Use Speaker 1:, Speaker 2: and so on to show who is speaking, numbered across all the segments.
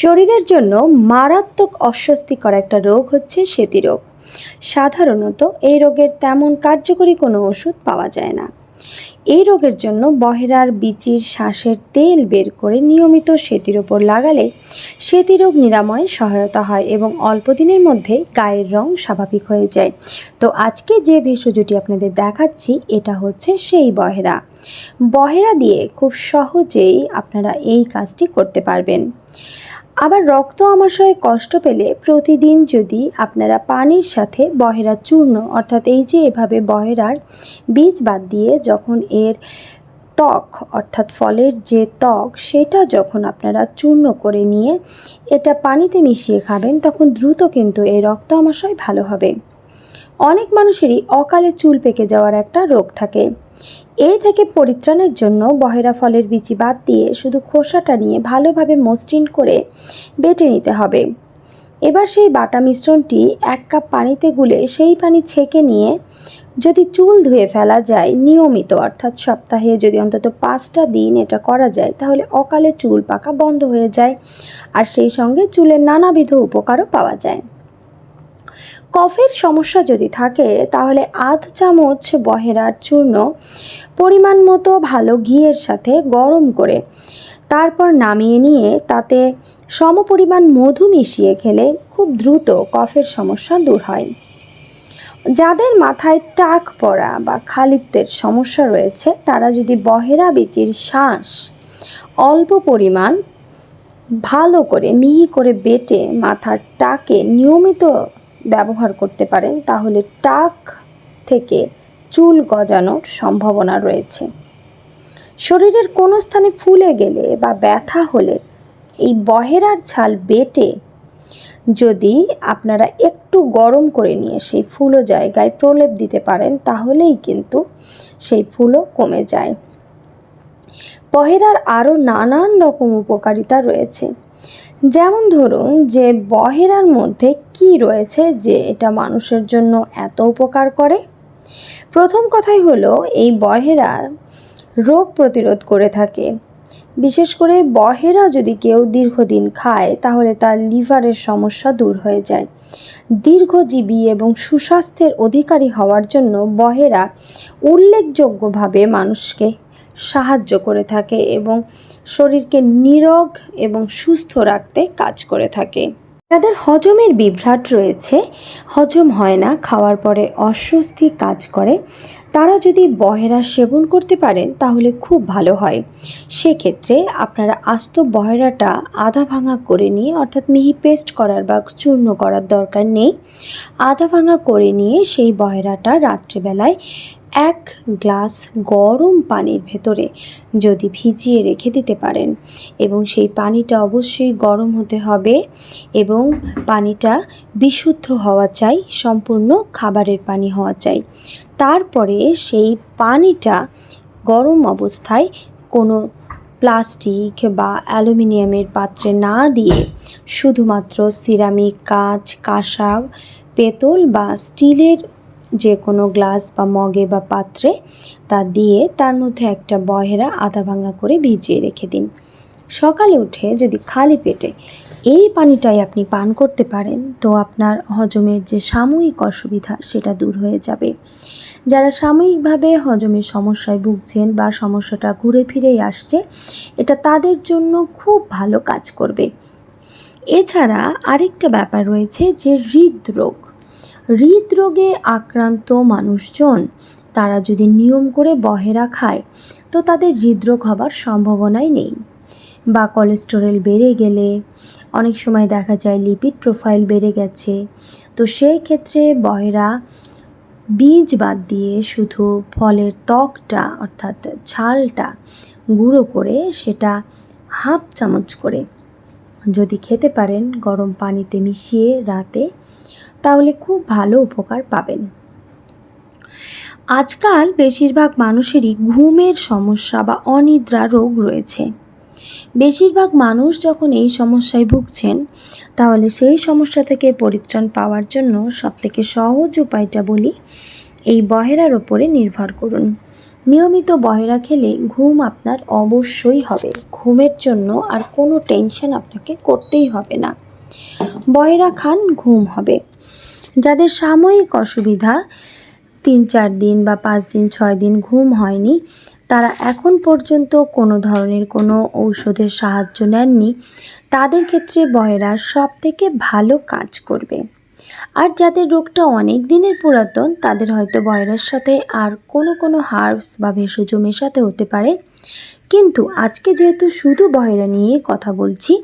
Speaker 1: শরীরের জন্য মারাত্মক অস্বস্তিকর একটা রোগ হচ্ছে সেতি রোগ সাধারণত এই রোগের তেমন কার্যকরী কোনো ওষুধ পাওয়া যায় না। এই রোগের জন্য বহেরার বিচির শ্বাসের তেল বের করে নিয়মিত সেতির ওপর লাগালে সেতি রোগ নিরাময়ে সহায়তা হয় এবং অল্প দিনের মধ্যে গায়ের রং স্বাভাবিক হয়ে যায়। তো আজকে যে ভেষজটি আপনাদের দেখাচ্ছি, এটা হচ্ছে সেই বহেরা। বহেরা দিয়ে খুব সহজেই আপনারা এই কাজটি করতে পারবেন। আবার রক্ত আমাশয়ে কষ্ট পেলে প্রতিদিন যদি আপনারা পানির সাথে বহেরা চূর্ণ, অর্থাৎ এই যে এভাবে বহেরার বীজ বাদ দিয়ে যখন এর ত্বক, অর্থাৎ ফলের যে ত্বক, সেটা যখন আপনারা চূর্ণ করে নিয়ে এটা পানিতে মিশিয়ে খাবেন, তখন দ্রুত কিন্তু এই রক্ত আমাশয় ভালো হবে। অনেক মানুষেরই অকালে চুল পেকে যাওয়ার একটা রোগ থাকে। এই থেকে পরিত্রাণের জন্য বহেরা ফলের বিচি বাদ দিয়ে শুধু খোসাটা নিয়ে ভালোভাবে মসৃণ করে বেটে নিতে হবে। এবার সেই বাটা মিশ্রণটি এক কাপ পানিতে গুলে সেই পানি ছেঁকে নিয়ে যদি চুল ধুয়ে ফেলা যায়, নিয়মিত, অর্থাৎ সপ্তাহে যদি অন্তত পাঁচটা দিন এটা করা যায়, তাহলে অকালে চুল পাকা বন্ধ হয়ে যায়। আর সেই সঙ্গে চুলের নানাবিধ উপকারও পাওয়া যায়। কফের সমস্যা যদি থাকে, তাহলে আধ চামচ বহেরার চূর্ণ, পরিমাণ মতো ভালো ঘিয়ের সাথে গরম করে তারপর নামিয়ে নিয়ে তাতে সমপরিমাণ মধু মিশিয়ে খেলে খুব দ্রুত কফের সমস্যা দূর হয়। যাদের মাথায় টাক পড়া বা খালিত্বের সমস্যা রয়েছে, তারা যদি বহেরা বিচির শ্বাস অল্প পরিমাণ ভালো করে মিহি করে বেটে মাথার টাকে নিয়মিত ব্যবহার করতে পারেন, তাহলে টাক থেকে চুল গজানোর সম্ভাবনা রয়েছে। শরীরের কোনো স্থানে ফুলে গেলে বা ব্যথা হলে এই বহেরার ছাল বেটে যদি আপনারা একটু গরম করে নিয়ে সেই ফুলো জায়গায় প্রলেপ দিতে পারেন, তাহলেই কিন্তু সেই ফুলও কমে যায়। বহেরার আরও নানান রকম উপকারিতা রয়েছে। যেমন ধরুন যে বহেরার মধ্যে কি রয়েছে যে এটা মানুষের জন্য এত উপকার করে? প্রথম কথাই হলো এই বহেরা রোগ প্রতিরোধ করে থাকে। বিশেষ করে বহেরা যদি কেউ দীর্ঘদিন খায়, তাহলে তার লিভারের সমস্যা দূর হয়ে যায়। দীর্ঘজীবী এবং সুস্বাস্থ্যের অধিকারী হওয়ার জন্য বহেরা উল্লেখযোগ্যভাবে মানুষকে সাহায্য করে থাকে এবং শরীরকে নিরোগ এবং সুস্থ রাখতে কাজ করে থাকে। যাদের হজমের বিভ্রাট রয়েছে, হজম হয় না, খাওয়ার পরে অস্বস্তি কাজ করে। তারা যদি বহেরা সেবন করতে পারেন, তাহলে খুব ভালো হয়। সেক্ষেত্রে আপনারা আস্ত বহেরাটা আধা ভাঙা করে নিয়ে, অর্থাৎ মিহি পেস্ট করার বা চূর্ণ করার দরকার নেই, আধা ভাঙা করে নিয়ে সেই বহেরাটা রাত্রেবেলায় এক গ্লাস গরম পানির ভেতরে যদি ভিজিয়ে রেখে দিতে পারেন এবং সেই পানিটা অবশ্যই গরম হতে হবে এবং পানিটা বিশুদ্ধ হওয়া চাই, সম্পূর্ণ খাবারের পানি হওয়া চাই। তারপরে সেই পানিটা গরম অবস্থায় কোনো প্লাস্টিক বা অ্যালুমিনিয়ামের পাত্রে না দিয়ে শুধুমাত্র সিরামিক কাঁচ কাঁসা পেতল বা স্টিলের যে কোনো গ্লাস বা মগে বা পাত্রে তা দিয়ে তার মধ্যে একটা বহেরা আধা ভাঙা করে ভিজিয়ে রেখে দিন। সকালে উঠে যদি খালি পেটে এই পানিটাই আপনি পান করতে পারেন, তো আপনার হজমের যে সাময়িক অসুবিধা সেটা দূর হয়ে যাবে। যারা সাময়িকভাবে হজমের সমস্যায় ভুগছেন বা সমস্যাটা ঘুরে ফিরেই আসছে, এটা তাদের জন্য খুব ভালো কাজ করবে। এছাড়া আরেকটা ব্যাপার রয়েছে যে হৃদরোগ। হৃদরোগে আক্রান্ত মানুষজন, তারা যদি নিয়ম করে বহেরা খায়, তো তাদের হৃদরোগ হবার সম্ভাবনাই নেই। বা কোলেস্টেরল বেড়ে গেলে, অনেক সময় দেখা যায় লিপিড প্রোফাইল বেড়ে গেছে, তো সেই ক্ষেত্রে বহেরা বীজ বাদ দিয়ে শুধু ফলের ত্বকটা, অর্থাৎ ছালটা গুঁড়ো করে সেটা হাফ চামচ করে যদি খেতে পারেন গরম পানিতে মিশিয়ে রাতে, তাহলে খুব ভালো উপকার পাবেন। আজকাল বেশিরভাগ মানুষেরই ঘুমের সমস্যা বা অনিদ্রা রোগ রয়েছে। বেশিরভাগ মানুষ যখন এই সমস্যায় ভুগছেন, তাহলে সেই সমস্যা থেকে পরিত্রাণ পাওয়ার জন্য সবথেকে সহজ উপায়টা বলি, এই বহেরার ওপরে নির্ভর করুন। নিয়মিত বহেরা খেলে ঘুম আপনার অবশ্যই হবে। ঘুমের জন্য আর কোনো টেনশন আপনাকে করতেই হবে না। বহেরা খান, ঘুম হবে। যাদের সাময়িক অসুবিধা, তিন চার দিন বা পাঁচ দিন, ছয় দিন ঘুম হয়নি তারা এখন পর্যন্ত কোনো ধরনের কোনো ঔষধের সাহায্য নেননি। তাদের ক্ষেত্রে বহেরা সব থেকে ভালো কাজ করবে। আর যাদের রোগটা অনেক দিনের পুরাতন, তাদের হয়তো বয়রার সাথে আর কোনো কোনো হার্বস বা ভেষজ মেশাতে হতে পারে। কিন্তু আজকে যেহেতু শুধু বহেরা নিয়ে কথা বলছি,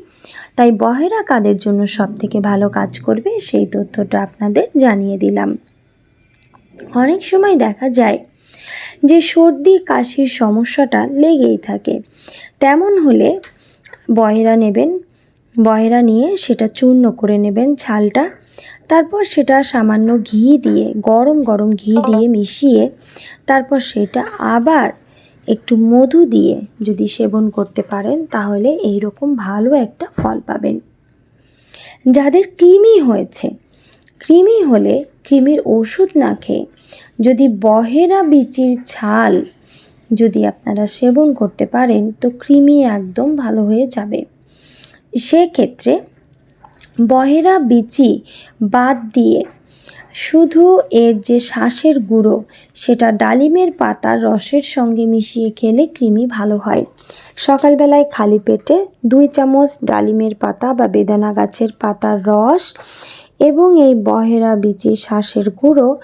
Speaker 1: তাই বহেরা কাদের জন্য সব থেকে ভালো কাজ করবে সেই তথ্যটা আপনাদের জানিয়ে দিলাম। অনেক সময় দেখা যায় যে সর্দি, কাশির সমস্যাটা লেগেই থাকে। তেমন হলে বহেরা নেবেন, বহেরা নিয়ে সেটা চূর্ণ করে নেবেন ছালটা। তারপর সেটা সামান্য ঘি দিয়ে, গরম গরম ঘি দিয়ে মিশিয়ে তারপর সেটা আবার একটু মধু দিয়ে যদি সেবন করতে পারেন, তাহলে এই রকম ভালো একটা ফল পাবেন। যাদের কৃমি হয়েছে, কৃমি হলে কৃমির ওষুধ না খেয়ে যদি বহেরা বিচির ছাল যদি আপনারা সেবন করতে পারেন, তো কৃমি একদম ভালো হয়ে যাবে। সেক্ষেত্রে বহেরা বিচি বাদ দিয়ে শুধু এর যে শ্বাসের গুঁড়ো, সেটা ডালিমের পাতার রসের সঙ্গে মিশিয়ে খেলে কৃমি ভালো হয়। সকালবেলায় খালি পেটে দুই চামচ ডালিমের পাতা বা বেদানা গাছের পাতার রস এবং এই বহেরা বিচি শ্বাসের গুঁড়ো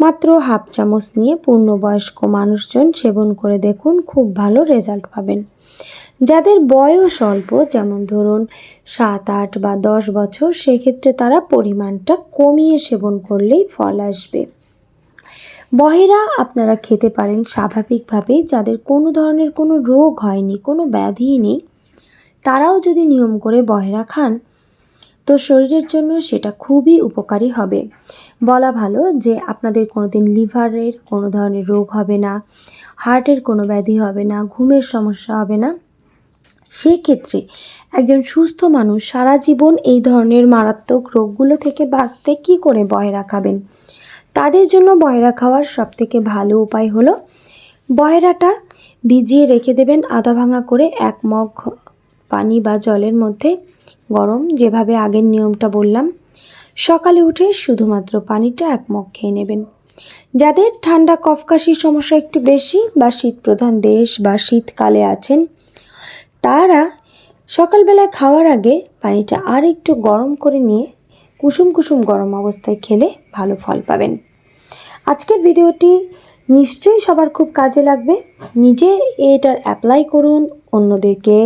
Speaker 1: মাত্র হাফ চামচ নিয়ে পূর্ণবয়স্ক মানুষজন সেবন করে দেখুন, খুব ভালো রেজাল্ট পাবেন। যাদের বয়স অল্প, যেমন ধরুন সাত, আট বা দশ বছর, সেক্ষেত্রে তারা পরিমাণটা কমিয়ে সেবন করলেই ফল আসবে। বহেরা আপনারা খেতে পারেন স্বাভাবিকভাবেই, যাদের কোনো ধরনের কোনো রোগ হয়নি, কোনো ব্যাধি নেই, তারাও যদি নিয়ম করে বহেরা খান তো শরীরের জন্য সেটা খুবই উপকারী হবে। বলা ভালো যে আপনাদের কোনো দিন লিভারের কোনো ধরনের রোগ হবে না, হার্টের কোনো ব্যাধি হবে না, ঘুমের সমস্যা হবে না। সেক্ষেত্রে একজন সুস্থ মানুষ সারা জীবন এই ধরনের মারাত্মক রোগগুলো থেকে বাঁচতে কী করে বয়রা খাবেন তাদের জন্য বয়রা খাওয়ার সবথেকে ভালো উপায় হলো, বয়রাটা ভিজিয়ে রেখে দেবেন আধা ভাঙা করে এক মগ পানি বা জলের মধ্যে। গরম, যেভাবে আগের নিয়মটা বললাম, সকালে উঠে শুধুমাত্র পানিটা এক মগ খেয়ে নেবেন। যাদের ঠান্ডা কফকাশির সমস্যা একটু বেশি বা শীত প্রধান দেশ বা শীতকালে আছেন, তারা সকালবেলায় খাওয়ার আগে পানিটা আর একটু গরম করে নিয়ে কুসুম কুসুম গরম অবস্থায় খেলে ভালো ফল পাবেন। আজকের ভিডিওটি নিশ্চয়ই সবার খুব কাজে লাগবে। নিজে এটার অ্যাপ্লাই করুন, অন্যদেরকে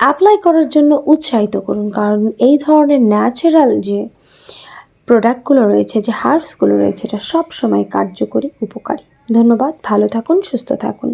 Speaker 1: অ্যাপ্লাই করার জন্য উৎসাহিত করুন। কারণ এই ধরনের ন্যাচারাল যে প্রোডাক্টগুলো রয়েছে, যে হার্বসগুলো রয়েছে, এটা সব সময় কার্যকরী, উপকারী। ধন্যবাদ, ভালো থাকুন, সুস্থ থাকুন।